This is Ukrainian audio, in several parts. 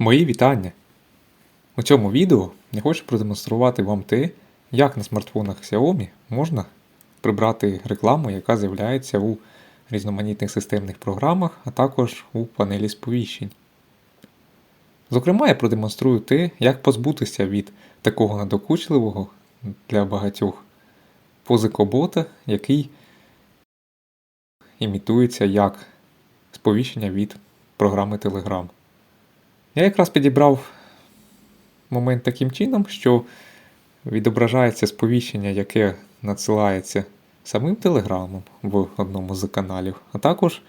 Мої вітання! У цьому відео я хочу продемонструвати вам те, як на смартфонах Xiaomi можна прибрати рекламу, яка з'являється у різноманітних системних програмах, а також у панелі сповіщень. Зокрема, я продемонструю те, як позбутися від такого надокучливого для багатьох позикобота, який імітується як сповіщення від програми Telegram. Я якраз підібрав момент таким чином, що відображається сповіщення, яке надсилається самим телеграмом в одному з каналів, а також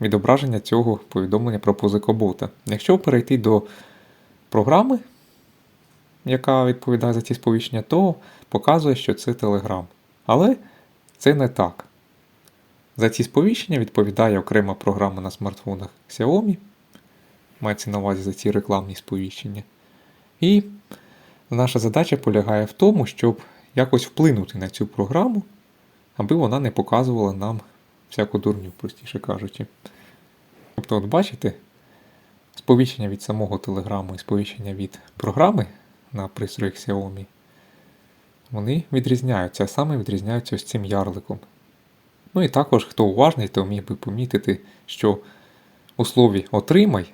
відображення цього повідомлення про позикобота. Якщо перейти до програми, яка відповідає за ці сповіщення, то показує, що це Telegram. Але це не так. За ці сповіщення відповідає окрема програма на смартфонах Xiaomi, мається на увазі за ці рекламні сповіщення. І наша задача полягає в тому, щоб якось вплинути на цю програму, аби вона не показувала нам всяку дурню, простіше кажучи. Тобто, от бачите, сповіщення від самого телеграму і сповіщення від програми на пристроях Xiaomi, вони відрізняються, а саме відрізняються ось цим ярликом. Ну і також, хто уважний, то міг би помітити, що у слові отримай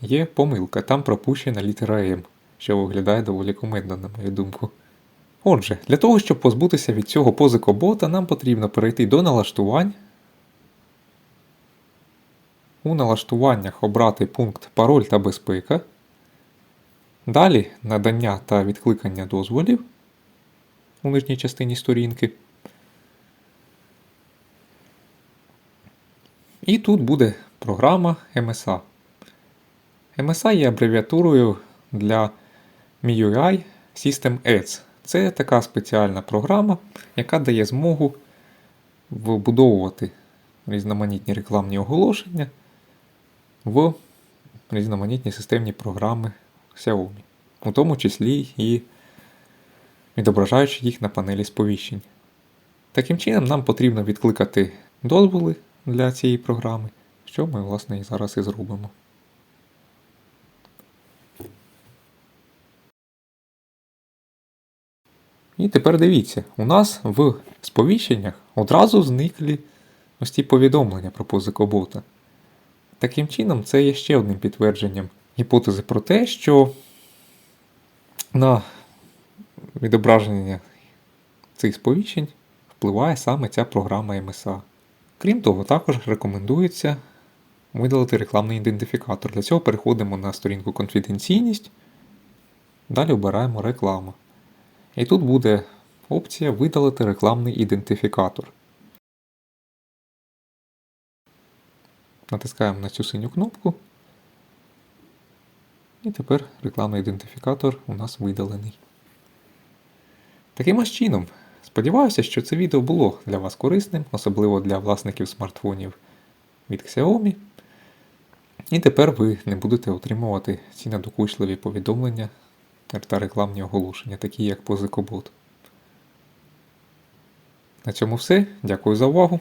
є помилка, там пропущена літера М, що виглядає доволі кумедно, на мою думку. Отже, для того, щоб позбутися від цього позикобота, нам потрібно перейти до налаштувань. У налаштуваннях обрати пункт Пароль та безпека. Далі надання та відкликання дозволів у нижній частині сторінки. І тут буде програма MSA. MSA є абревіатурою для MIUI System Ads. Це така спеціальна програма, яка дає змогу вбудовувати різноманітні рекламні оголошення в різноманітні системні програми Xiaomi, у тому числі і відображаючи їх на панелі сповіщень. Таким чином, нам потрібно відкликати дозволи для цієї програми, що ми, власне, і зараз і зробимо. І тепер дивіться, у нас в сповіщеннях одразу зникли ось ці повідомлення про позикобота. Таким чином, це є ще одним підтвердженням гіпотези про те, що на відображення цих сповіщень впливає саме ця програма MSA. Крім того, також рекомендується видалити рекламний ідентифікатор. Для цього переходимо на сторінку конфіденційність, далі обираємо рекламу. І тут буде опція Видалити рекламний ідентифікатор. Натискаємо на цю синю кнопку. І тепер рекламний ідентифікатор у нас видалений. Таким чином, сподіваюся, що це відео було для вас корисним, особливо для власників смартфонів від Xiaomi. І тепер ви не будете отримувати ці надокучливі повідомлення та рекламні оголошення, такі як позикобот. На цьому все. Дякую за увагу.